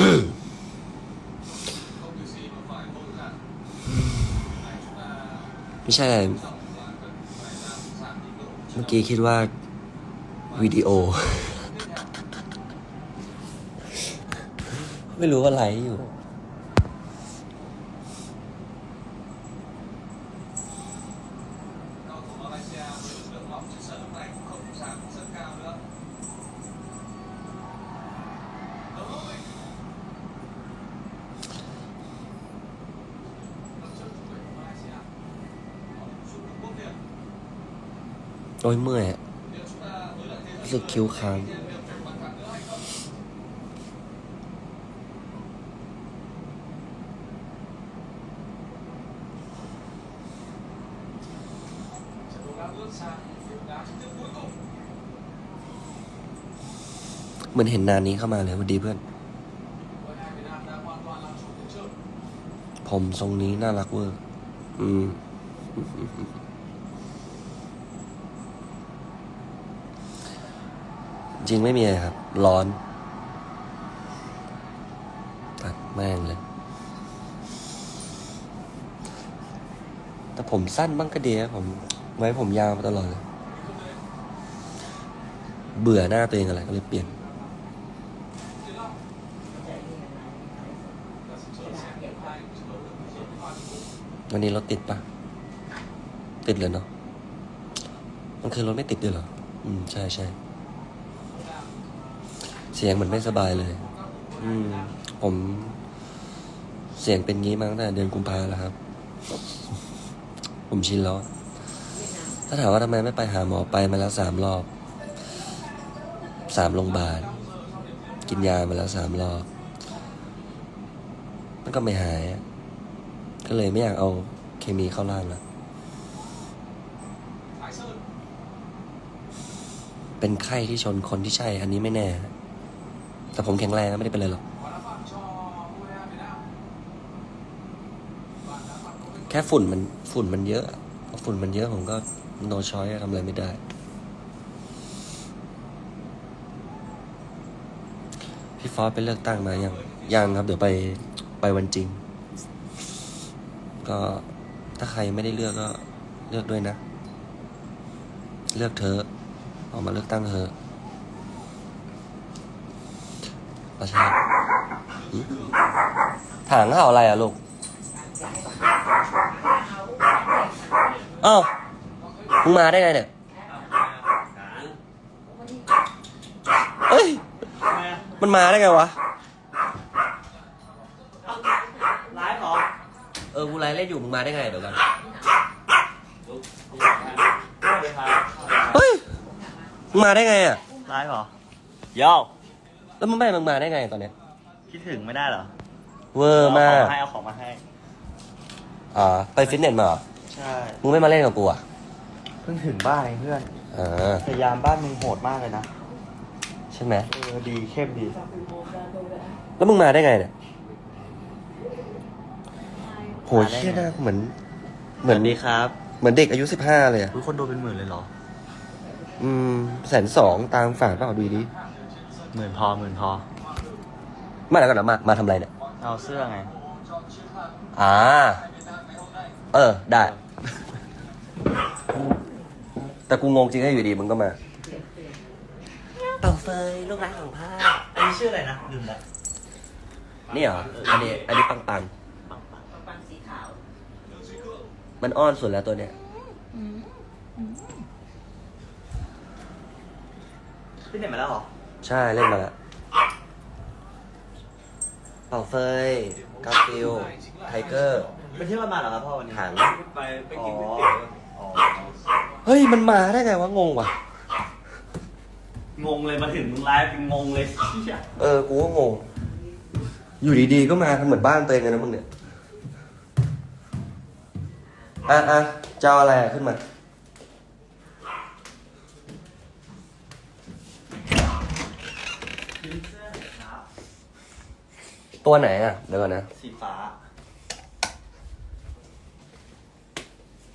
ไม่ใช่ เมื่อกี้คิดว่า วิดีโอ ไม่รู้อะไรอยู่ โอ้ยเมื่อยรู้สึกคิ้วค้างเหมือนเห็นนานนี้เข้ามาเลยวัสดีเพื่อน ผมทรงนี้น่ารักเวอร์ อืม ริงไม่มีอะไรครับ ร้อน ตัดแม่งเลย แต่ผมสั้นบ้างก็ดีนะผม ไว้ผมยาวมาตลอดเลย เบื่อหน้าตัวเองอะไรก็เลยเปลี่ยนวันนี้รถติดปะ ติดเลยเนาะ มันคือรถไม่ติดด้วยเหรอ อืม ใช่ใช่ สียงเหมือนไม่สบายเลย อืม ผม เสียงเป็นงี้มาตั้งแต่เดือนกุมภาแล้วครับ ผมชินแล้ว ถ้าถามว่าทำไมไม่ไปหาหมอไปมาแล้วสามรอบ สามโรงพยาบาล กินยามาแล้วสามรอบ มันก็ไม่หายอะก็เลยไม่อยากเอาเคมีเข้าร่างแล้วเป็นไข้ที่ชนคนที่ใช่ อันนี้ไม่แน่ แต่ผมแข็งแรงนะไม่ได้เป็นไรหรอก แค่ฝุ่นมันฝุ่นมันเยอะ ฝุ่นมันเยอะผมก็ no choice ทำอะไรไม่ได้ พี่ฟอสไปเลือกตั้งมายัง ยังครับ เดี๋ยวไปไปวันจริง ก็ถ้าใครไม่ได้เลือกก็เลือกด้วยนะ เลือกเธอ ออกมาเลือกตั้งเธอะ ประชาถางข่าวอะไรอะลูกอ้าวมึงมาได้ไงเนี่ยเอ้ย มันมาได้ไงวะ ไลฟ์เหรอเออ กูไลฟ์เล่นอยู่ มึงมาได้ไงเดี๋ยวกัน เฮ้ย มึงมาได้ไงอะ ไลฟ์เหรอโย่ แล้วมึงไม่มึงมาได้ไงตอนเนี้ยคิดถึงไม่ได้เหรอเวอร์มากเอของให้เอาของมาให้ อ่าไปฟิตเนสมาเหรอใช่ มึงไม่มาเล่นกับกูอะเพิ่งถึงบ้านเองเพื่อนอ่าพยายามบ้านมึงโหดมากเลยนะใช่ไหมเออดีเข้มดี แล้วมึงมาได้ไงเนี่ยโหเชี่ยหน้ากูเหมือน เหมือนสวัสดีครับเหมือนเด็กอายุสิบห้าเลยอะอุ๊ยคนดูเป็นหมื่นเลยเหรออืมแสนสองตามฝาดเปล่าดูดิ หมื่นพอหมื่นพอมาแล้วกันนะมา มาทำอะไรเนี่ย เอาเสื้อไง อ่า เออ ได้ แต่กูงงจริงให้อยู่ดีมึงก็มาเป่าเฟยลูกรักของผ้าอันนี้ชื่ออะไรนะลืมแล้วนี่เหรอ อันนี้ อันนี้ปังปังมันอ้อนสุดแล้วตัวเนี้ย พี่เน็ตมาแล้วเหรอ ใช่เล่นมาแล้วเป่าเฟยกาฟิลไทเกอร์ไปเที่ยวกันมาเหรอครับพ่อวันนี้ถังไปไปอ๋อกินก๋วยเตี๋ยวอ๋อเฮ้ยมันมาได้ไงวะงงว่ะ งงเลยมาถึงมึงไลฟ์เป็นงงเลยเชี่ยเออ กูก็งง อยู่ดีๆ ก็มาทำเหมือนบ้านตัวเองเลยนะมึงเนี่ย อะอะจะเอาอะไรอะขึ้นมา ตัวไหนอะ เดี๋ยวก่อนนะ สีฟ้า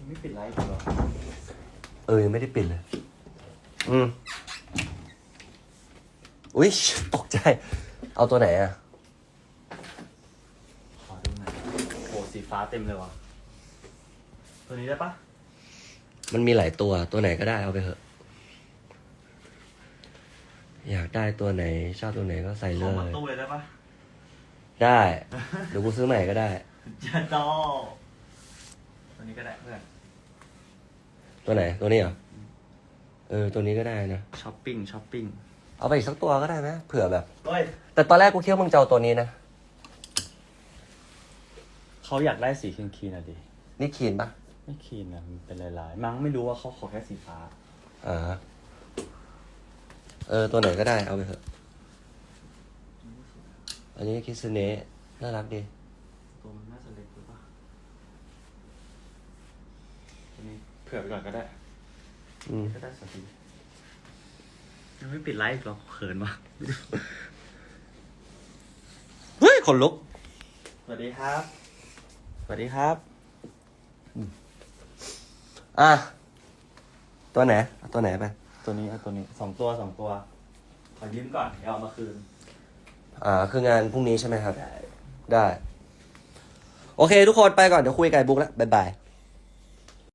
ไม่ปิดไลฟ์เหรอ เออ ยังไม่ได้ปิดเลย อืม อุ้ยตกใจ เอาตัวไหนอะ ขอดูหน่อยโหสีฟ้าเต็มเลยวะตัวนี้ได้ปะมันมีหลายตัว ตัวไหนก็ได้เอาไปเถอะ อยากได้ตัวไหน ชอบตัวไหนก็ใส่ขเลองมายตู้เลยได้ปะ ได้เดี๋ยวกูซื้อใหม่ก็ได้จะดอตัวนี้ก็ได้เพื่อนตัวไหน ตัวนี้เหรอเออตัวนี้ก็ได้นะช้อปปิ้งช้อปปิ้งเอาไปอีกสักตัวก็ได้ไหมเผื่อแบบ เฮ้ยแต่ตอนแรกกูคิดว่ามึงจะเอาตัวนี้นะเขาอยากได้สีคีนคีนๆอะดิ นี่คีนปะไม่คีนอะมันเป็นลายๆ มั้งไม่รู้ว่าเขาขอแค่สีฟ้า อ่าเออตัวไหนก็ได้เอาไปเถอะ อันนี้คิสเนะน่ารักดีตัวมันน่าจะเล็กหรือเปล่าตัวนี้เผื่อไปก่อนก็ได้ อืมก็ได้สักทียังไม่ปิดไลฟ์อีกหรอเขินวะเฮ้ยขนลุก สวัสดีครับ สวัสดีครับ อะ ตัวไหนเอาตัวไหนไป ตัวนี้เอาตัวนี้สองตัวสองตัว ขอยืมก่อน เดี๋ยวเอามาคืน อ่าคืองานพรุ่งนี้ใช่ไหมครับ ได้ โอเค ทุกคนไปก่อน เดี๋ยวคุยกับไอ้บุ๊กแล้วบ๊ายบาย